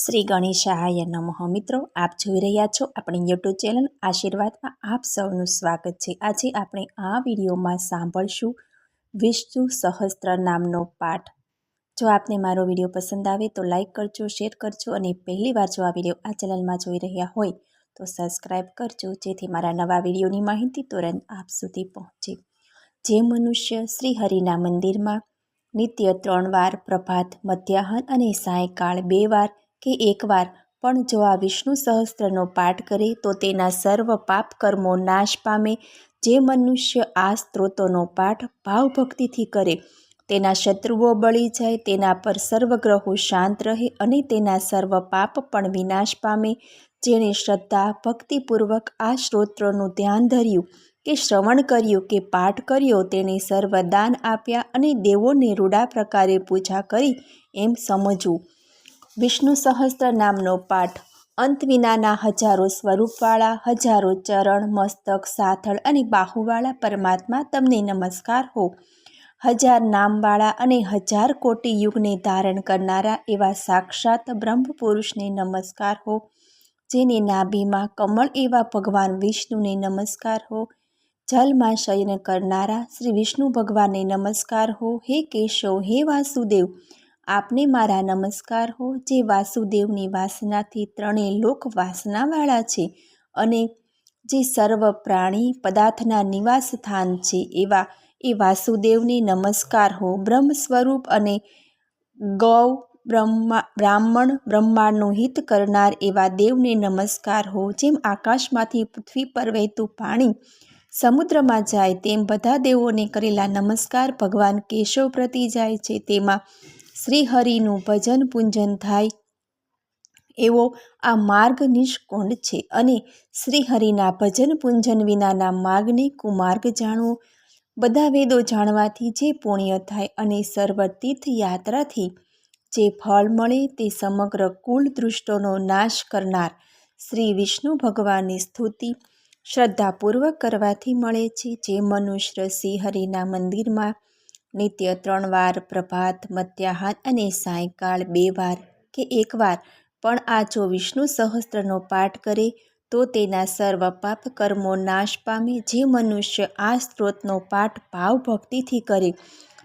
શ્રી ગણેશાય નમઃ. મિત્રો, આપ જોઈ રહ્યા છો આપણી યુટ્યુબ ચેનલ આશીર્વાદમાં આપ સૌનું સ્વાગત છે. આજે આપણે આ વિડીયોમાં સાંભળશું વિષ્ણુ સહસ્ત્ર નામનો પાઠ. જો આપને મારો વીડિયો પસંદ આવે તો લાઈક કરજો, શેર કરજો અને પહેલી વાર જો આ વીડિયો આ ચેનલમાં જોઈ રહ્યા હોય તો સબસ્ક્રાઈબ કરજો, જેથી મારા નવા વિડીયોની માહિતી તુરંત આપ સુધી પહોંચે. જે મનુષ્ય શ્રી હરિના મંદિરમાં નિત્ય ત્રણ વાર પ્રભાત, મધ્યાહન અને સાયકાળ બે વાર કે એકવાર પણ જો આ વિષ્ણુ સહસ્ત્રનો પાઠ કરે, તો તેના સર્વ પાપ કર્મો નાશ પામે. જે મનુષ્ય આ સ્ત્રોતોનો પાઠ ભાવભક્તિથી કરે, તેના શત્રુઓ બળી જાય, તેના પર સર્વગ્રહો શાંત રહે અને તેના સર્વ પાપ પણ વિનાશ પામે. જેણે શ્રદ્ધા, ભક્તિપૂર્વક આ સ્ત્રોત્રનું ધ્યાન ધર્યું કે શ્રવણ કર્યું કે પાઠ કર્યો, તેણે સર્વ દાન આપ્યા અને દેવોને રૂડા પ્રકારે પૂજા કરી એમ સમજવું. વિષ્ણુ સહસ્ત્ર નામનો પાઠ. અંત વિનાના હજારો સ્વરૂપવાળા, હજારો ચરણ, મસ્તક, સાથળ અને બાહુવાળા પરમાત્મા તમને નમસ્કાર હો. હજાર નામવાળા અને હજાર કોટી યુગને ધારણ કરનારા એવા સાક્ષાત બ્રહ્મ પુરુષને નમસ્કાર હો. જેને નાભીમાં કમળ એવા ભગવાન વિષ્ણુને નમસ્કાર હો. જલમાં શયન કરનારા શ્રી વિષ્ણુ ભગવાનને નમસ્કાર હો. હે કેશવ, હે વાસુદેવ આપને મારા નમસ્કાર હો, જે વાસુદેવની વાસનાથી ત્રણેય લોક વાસનાવાળા છે અને જે સર્વ પ્રાણી પદાર્થના નિવાસ સ્થાન છે એવા એ વાસુદેવને નમસ્કાર હો. બ્રહ્મ સ્વરૂપ અને ગૌ બ્રહ્મા, બ્રાહ્મણ બ્રહ્માંડનું હિત કરનાર એવા દેવને નમસ્કાર હો. જેમ આકાશમાંથી પૃથ્વી પર વહેતું પાણી સમુદ્રમાં જાય, તેમ બધા દેવોને કરેલા નમસ્કાર ભગવાન કેશવ પ્રતિ જાય છે. તેમાં શ્રી હરિનું ભજન પૂંજન થાય. એવો આ માર્ગ નિષ્કોંડ છે અને શ્રીહરિના ભજન પૂંજન વિનાના માર્ગને કુમાર્ગ જાણવો બધા વેદો જાણવાથી જે પુણ્ય થાય અને સર્વ તીર્થયાત્રાથી જે ફળ મળે તે સમગ્ર કુલ દૃષ્ટોનો નાશ કરનાર શ્રી વિષ્ણુ ભગવાનની સ્તુતિ શ્રદ્ધાપૂર્વક કરવાથી મળે છે. જે મનુષ્ય શ્રીહરિના મંદિરમાં નિત્ય ત્રણ વાર પ્રભાત, મધ્યાહન અને સાયંકાળ બે વાર કે એક વાર. પણ આ જો વિષ્ણુ સહસ્ત્રનો પાઠ કરે, તો તેના સર્વ પાપ કર્મો નાશ પામે, જે મનુષ્ય આ સ્ત્રોતનો પાઠ ભાવભક્તિથી કરે.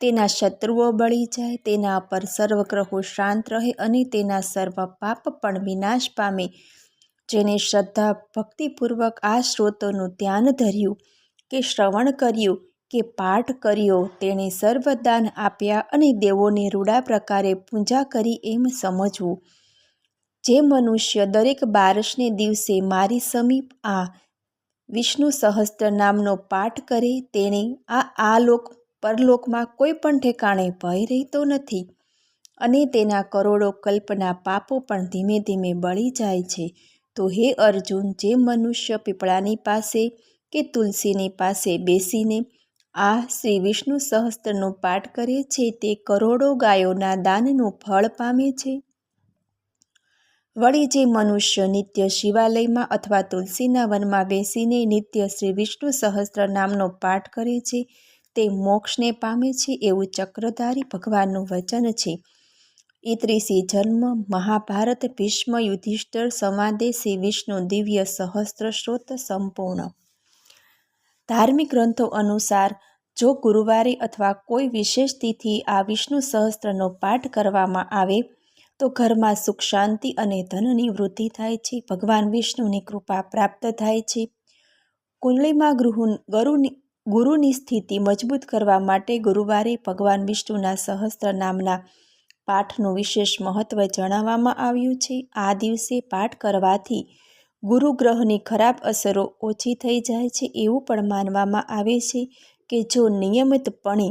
તેના શત્રુઓ બળી જાય, તેના પર સર્વગ્રહો શાંત રહે અને તેના સર્વ પાપ પણ વિનાશ પામે. જેને શ્રદ્ધા ભક્તિપૂર્વક આ સ્ત્રોતોનું ધ્યાન ધર્યું કે શ્રવણ કર્યું કે પાઠ કર્યો, તેણે સર્વદાન આપ્યા અને દેવોને રૂડા પ્રકારે પૂજા કરી એમ સમજવું. જે મનુષ્ય દરેક બારસને દિવસે મારી સમીપ આ વિષ્ણુ સહસ્ત્ર નામનો પાઠ કરે, તેણે આ આલોક પરલોકમાં કોઈ પણ ઠેકાણે ભય રહેતો નથી અને તેના કરોડો કલ્પના પાપો પણ ધીમે ધીમે બળી જાય છે. તો હે અર્જુન, જે મનુષ્ય પીપળાની પાસે કે તુલસીની પાસે બેસીને આ શ્રી વિષ્ણુ સહસ્ત્રનો પાઠ કરે છે તે કરોડો ગાયોના દાનનું ફળ પામે છે. વળી જે મનુષ્ય નિત્ય શિવાલયમાં અથવા તુલસીના વનમાં બેસીને નિત્ય શ્રી વિષ્ણુ સહસ્ત્ર નામનો પાઠ કરે છે, તે મોક્ષને પામે છે એવું ચક્રધારી ભગવાનનું વચન છે. ઇત્રીસી જન્મ, મહાભારત, ભીષ્મ યુધિષ્ઠર સંવાદે શ્રી વિષ્ણુ દિવ્ય સહસ્ત્ર સ્ત્રોત સંપૂર્ણ. ધાર્મિક ગ્રંથો અનુસાર, જો ગુરુવારે અથવા કોઈ વિશેષ તિથિ આ વિષ્ણુ સહસ્ત્રનો પાઠ કરવામાં આવે, તો ઘરમાં સુખ શાંતિ અને ધનની વૃદ્ધિ થાય છે. ભગવાન વિષ્ણુની કૃપા પ્રાપ્ત થાય છે. કુંડલીમાં ગૃહ ગુરુની ગુરુની સ્થિતિ મજબૂત કરવા માટે ગુરુવારે ભગવાન વિષ્ણુના સહસ્ત્ર નામના પાઠનું વિશેષ મહત્વ જણાવવામાં આવ્યું છે. આ દિવસે પાઠ કરવાથી ગુરુ ગ્રહની ખરાબ અસરો ઓછી થઈ જાય છે એવું પણ માનવામાં આવે છે કે જો નિયમિતપણે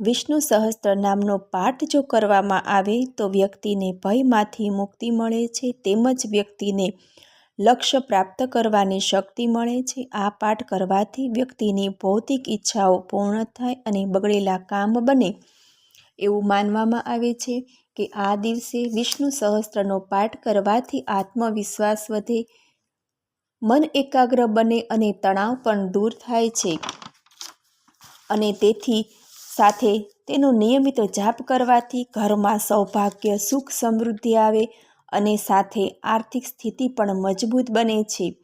વિષ્ણુ સહસ્ત્ર નામનો પાઠ જો કરવામાં આવે તો વ્યક્તિને ભયમાંથી મુક્તિ મળે છે તેમજ વ્યક્તિને લક્ષ્ય પ્રાપ્ત કરવાની શક્તિ મળે છે. આ પાઠ કરવાથી વ્યક્તિની ભૌતિક ઈચ્છાઓ પૂર્ણ થાય અને બગડેલા કામ બને એવું માનવામાં આવે છે કે આ દિવસે વિષ્ણુ સહસ્ત્રનો પાઠ કરવાથી આત્મવિશ્વાસ વધે મન એકાગ્ર બને અને તણાવ પણ દૂર થાય છે. અને તેથી સાથે તેનો નિયમિત જાપ કરવાથી ઘરમાં સૌભાગ્ય, સુખ સમૃદ્ધિ આવે અને સાથે આર્થિક સ્થિતિ પણ મજબૂત બને છે.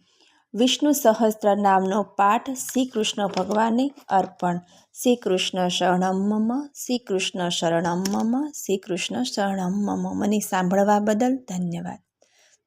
વિષ્ણુ સહસ્ત્ર નામનો પાઠ શ્રી કૃષ્ણ ભગવાનને અર્પણ. શ્રી કૃષ્ણ શરણમ શ્રી કૃષ્ણ શરણમ શ્રી કૃષ્ણ શરણમ મમ. મને સાંભળવા બદલ ધન્યવાદ.